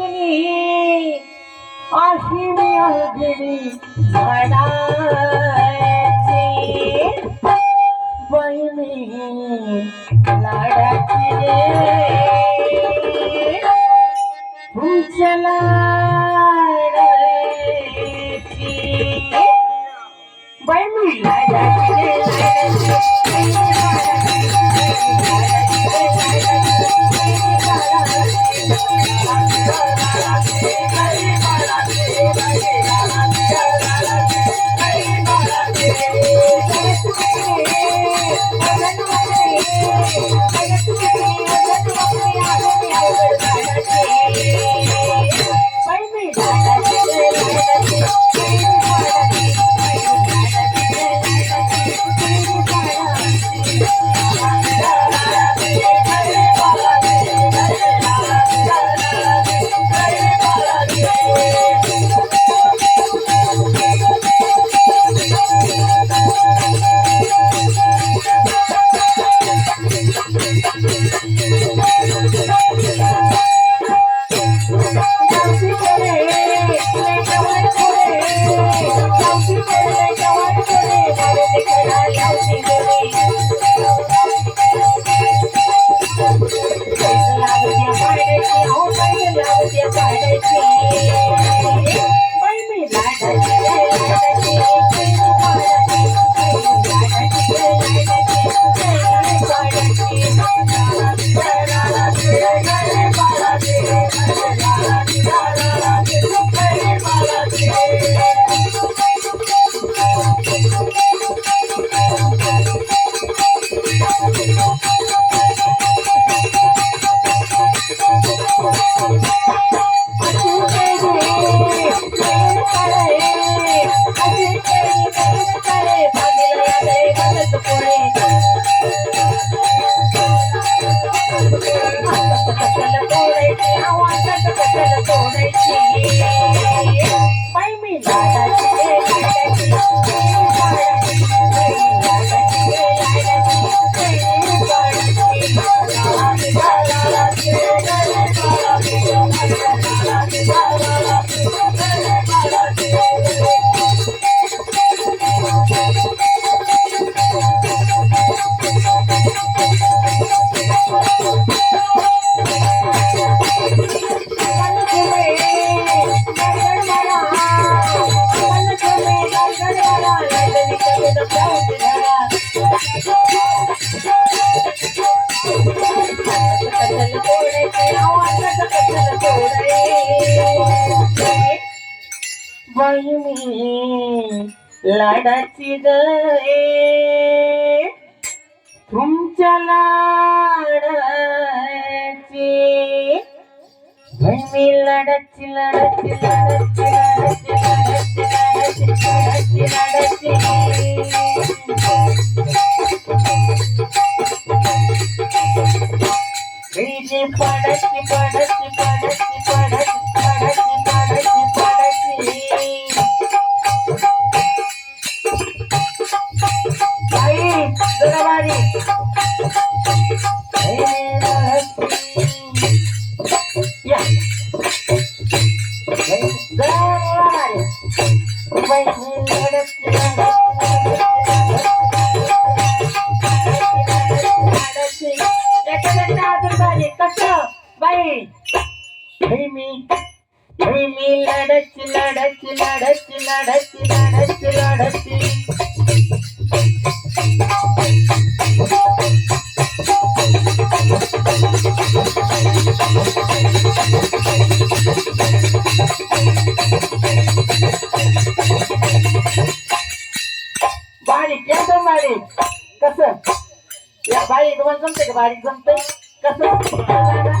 वाटली अशी मी अवघडी झाडाची. बहिणी लाडाची रे तुमच्या लाडाची. बहिणी लाडाची. Thank you. ಮೈಮಿ ಲಡಚಿದಳೆ ತುಂಚಲಾಡಚಿ ಮೈಮಿ ಲಡಚಿ ಲಡಚಿ ಲಡಚಿ ಲಡಚಿ ಲಡಚಿ ಲಡಚಿ ಲಡಚಿ ಪಡಚಿ ಪಡಚಿ ಪಡ तक बाई. मी मी लढत लढत लढत लढत लढत बारीक या बारीक. कसं? या बारीक जमते का? बारीक जमते Gracias.